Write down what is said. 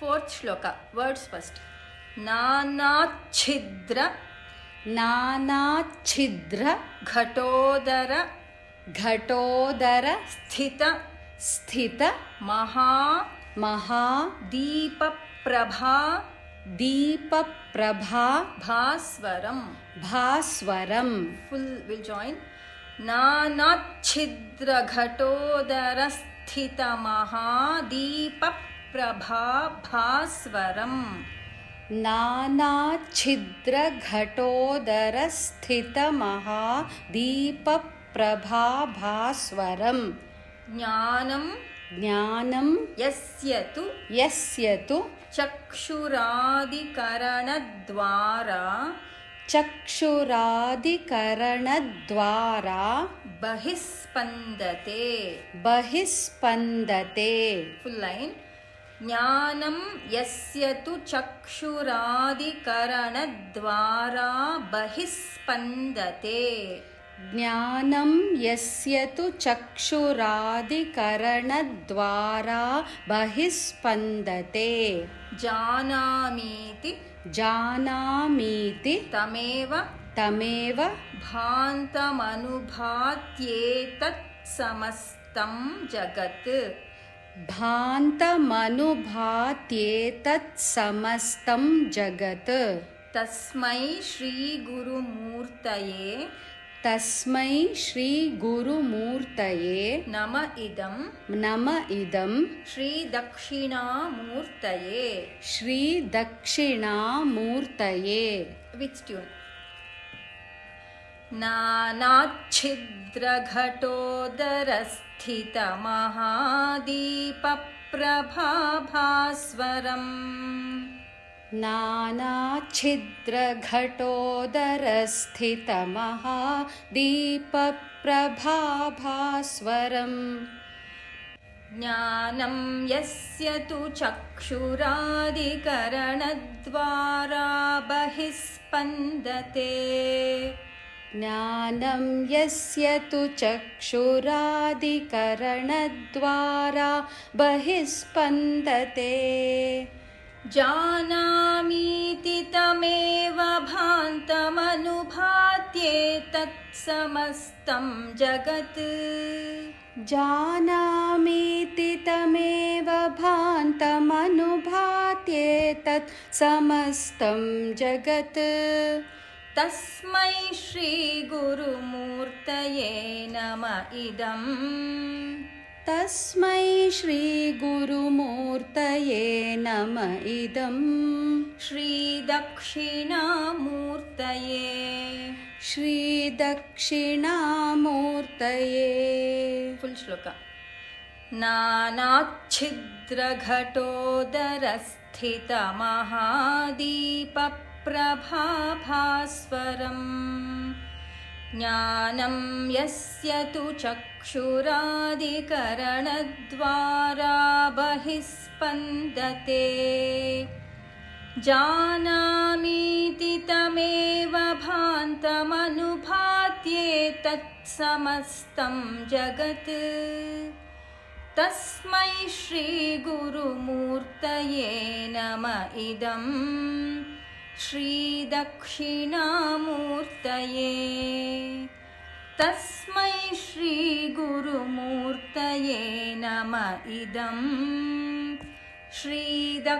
Fourth श्लोक words first. नाना छिद्र नाना छिद्र घटोदर घटोदर स्थित स्थित महा महा दीप प्रभा दीप प्रभा भास्वरम। भास्वरम। फुल विल जॉइन नाना छिद्र घटोदर स्थित महा दीप घटोदर स्थित महादीपप्रभा भास्वरम् नानाच्छिद्रघटोदरस्थितमहादीपप्रभाभास्वरम् ज्ञानं ज्ञानं यस्य तु यस्य तु चक्षुरादिकरणद्वारा चक्षुरादिकरणद्वारा बहिस्पन्दते बहिस्पन्दते फुल् लैन् ज्ञानं यस्य तु चक्षुरादिकरणद्वारा बहिस्पन्दते। ज्ञानं यस्य तु चक्षुरादिकरणद्वारा बहिस्पन्दते। जानामीति जानामीति तमेव तमेव भान्तमनुभात्येतत्समस्तं जगत् भान्तमनुभात्येतत्समस्तं जगत्। तस्मै श्रीगुरुमूर्तये तस्मै श्रीगुरुमूर्तये नम इदं नम इदं श्रीदक्षिणामूर्तये। श्रीदक्षिणामूर्तये। ट्यून् नानाच्छिद्रघटोदरस्थितमहादीपप्रभाभास्वरम्। नानाच्छिद्रघटोदरस्थितमहादीपप्रभाभास्वरम्। ज्ञानं यस्य तु चक्षुरादिकरणद्वारा बहिस्पन्दते ज्ञानं यस्य तु चक्षुरादिकरणद्वारा बहिस्पन्दते। जानामीति तमेव भान्तमनुभात्येतत्समस्तं जगत्। जानामीति तमेव भान्तमनुभात्येतत् समस्तं जगत् तस्मै श्रीगुरुमूर्तये नम इदम् तस्मै श्रीगुरुमूर्तये नम इदम् श्रीदक्षिणामूर्तये श्रीदक्षिणामूर्तये फुल् श्लोक नानाच्छिद्रघटोदरस्थितमहादीपप्रभाभास्वरम् ज्ञानं यस्य तु चक्षुरादिकरणद्वारा बहिस्पन्दते। जानामीति तमेव भान्तमनुभात्येतत्समस्तं जगत्। तस्मै श्रीगुरुमूर्तये नम इदम् श्रीदक्षिणामूर्तये तस्मै श्रीगुरुमूर्तये नम इदम् श्रीदक्षिणामूर्तये